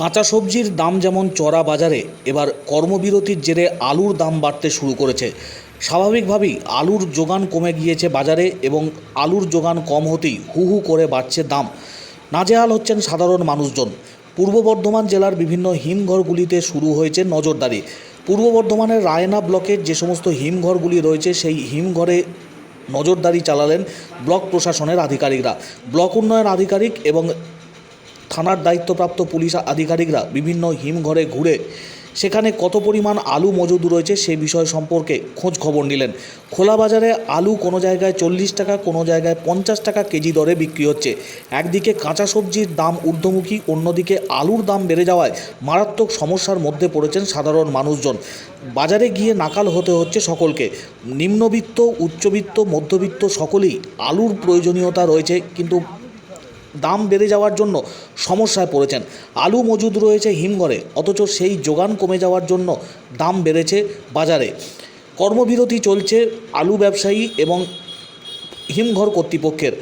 কাঁচা সবজির দাম যেমন চড়া বাজারে, এবার কর্মবিরতির জেরে আলুর দাম বাড়তে শুরু করেছে। স্বাভাবিকভাবেই আলুর যোগান কমে গিয়েছে বাজারে এবং আলুর যোগান কম হতেই হু হু করে বাড়ছে দাম। নাজেহাল হচ্ছেন সাধারণ মানুষজন। পূর্ব বর্ধমান জেলার বিভিন্ন হিমঘরগুলিতে শুরু হয়েছে নজরদারি। পূর্ব বর্ধমানের রায়না ব্লকের যে সমস্ত হিমঘরগুলি রয়েছে, সেই হিমঘরে নজরদারি চালালেন ব্লক প্রশাসনের আধিকারিকরা। ব্লক উন্নয়ন আধিকারিক এবং থানার দায়িত্বপ্রাপ্ত পুলিশ আধিকারিকরা বিভিন্ন হিমঘরে ঘুরে সেখানে কত পরিমাণ আলু মজুদ রয়েছে সে বিষয় সম্পর্কে খোঁজ খবর নিলেন। খোলা বাজারে আলু কোনো জায়গায় চল্লিশ টাকা, কোনো জায়গায় পঞ্চাশ টাকা কেজি দরে বিক্রি হচ্ছে। একদিকে কাঁচা সবজির দাম ঊর্ধ্বমুখী, অন্যদিকে আলুর দাম বেড়ে যাওয়ায় মারাত্মক সমস্যার মধ্যে পড়েছেন সাধারণ মানুষজন। বাজারে গিয়ে নাকাল হতে হচ্ছে সকলকে। নিম্নবিত্ত, উচ্চবিত্ত, মধ্যবিত্ত সকলেই আলুর প্রয়োজনীয়তা রয়েছে, কিন্তু দাম বেড়ে যাওয়ার জন্য সমস্যায় পড়েছেন। আলু মজুদ রয়েছে হিমঘরে, অথচ সেই যোগান কমে যাওয়ার জন্য দাম বেড়েছে বাজারে। কর্মবিরতি চলছে আলু ব্যবসায়ী এবং হিমঘর কর্তৃপক্ষের।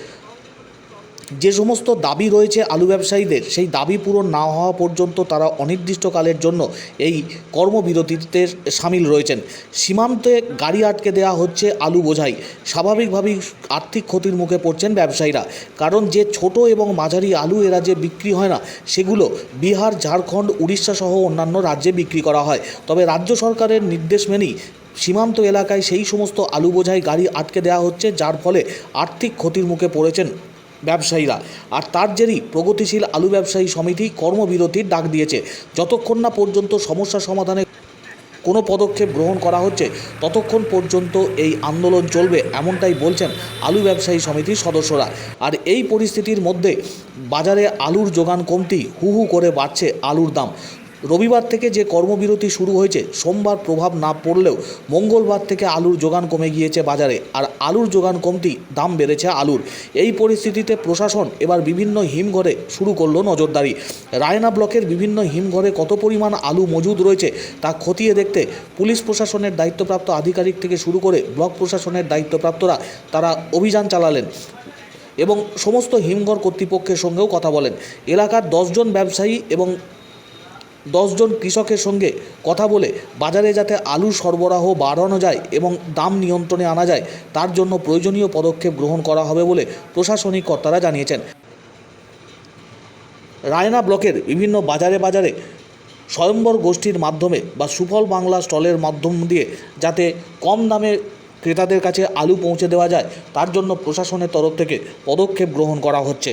যে সমস্ত দাবি রয়েছে আলু ব্যবসায়ীদের, সেই দাবি পূরণ না হওয়া পর্যন্ত তারা অনির্দিষ্টকালের জন্য এই কর্মবিরতিতে সামিল রয়েছেন। সীমান্তে গাড়ি আটকে দেওয়া হচ্ছে আলু বোঝাই। স্বাভাবিকভাবেই আর্থিক ক্ষতির মুখে পড়ছেন ব্যবসায়ীরা। কারণ যে ছোট এবং মাঝারি আলু এরা যে বিক্রি হয় না, সেগুলো বিহার, ঝাড়খণ্ড, উড়িষ্যা সহ অন্যান্য রাজ্যে বিক্রি করা হয়। তবে রাজ্য সরকারের নির্দেশ মেনেই সীমান্ত এলাকায় সেই সমস্ত আলু বোঝাই গাড়ি আটকে দেওয়া হচ্ছে, যার ফলে আর্থিক ক্ষতির মুখে পড়েছেন ব্যবসায়ীরা। আর তার জেরই প্রগতিশীল আলু ব্যবসায়ী সমিতি কর্মবিরতির ডাক দিয়েছে। যতক্ষণ না পর্যন্ত সমস্যা সমাধানে কোনো পদক্ষেপ গ্রহণ করা হচ্ছে, ততক্ষণ পর্যন্ত এই আন্দোলন চলবে, এমনটাই বলছেন আলু ব্যবসায়ী সমিতির সদস্যরা। আর এই পরিস্থিতির মধ্যে বাজারে আলুর যোগান কমতি হু হু করে বাড়ছে আলুর দাম। রবিবার থেকে যে কর্মবিরতি শুরু হয়েছে, সোমবার প্রভাব না পড়লেও মঙ্গলবার থেকে আলুর যোগান কমে গিয়েছে বাজারে, আর আলুর যোগান কমতি দাম বেড়েছে আলুর। এই পরিস্থিতিতে প্রশাসন এবার বিভিন্ন হিমঘরে শুরু করল নজরদারি। রায়না ব্লকের বিভিন্ন হিমঘরে কত পরিমাণ আলু মজুদ রয়েছে তা খতিয়ে দেখতে পুলিশ প্রশাসনের দায়িত্বপ্রাপ্ত আধিকারিক থেকে শুরু করে ব্লক প্রশাসনের দায়িত্বপ্রাপ্তরা তারা অভিযান চালালেন এবং সমস্ত হিমঘর কর্তৃপক্ষের সঙ্গেও কথা বলেন। এলাকার দশজন ব্যবসায়ী এবং দশজন কৃষকের সঙ্গে কথা বলে বাজারে যাতে আলু সরবরাহ বাড়ানো যায় এবং দাম নিয়ন্ত্রণে আনা যায়, তার জন্য প্রয়োজনীয় পদক্ষেপ গ্রহণ করা হবে বলে প্রশাসনিক কর্তারা জানিয়েছেন। রায়না ব্লকের বিভিন্ন বাজারে বাজারে স্বয়ম্বর গোষ্ঠীর মাধ্যমে বা সুফল বাংলা স্টলের মাধ্যম দিয়ে যাতে কম দামে ক্রেতাদের কাছে আলু পৌঁছে দেওয়া যায়, তার জন্য প্রশাসনের তরফ থেকে পদক্ষেপ গ্রহণ করা হচ্ছে।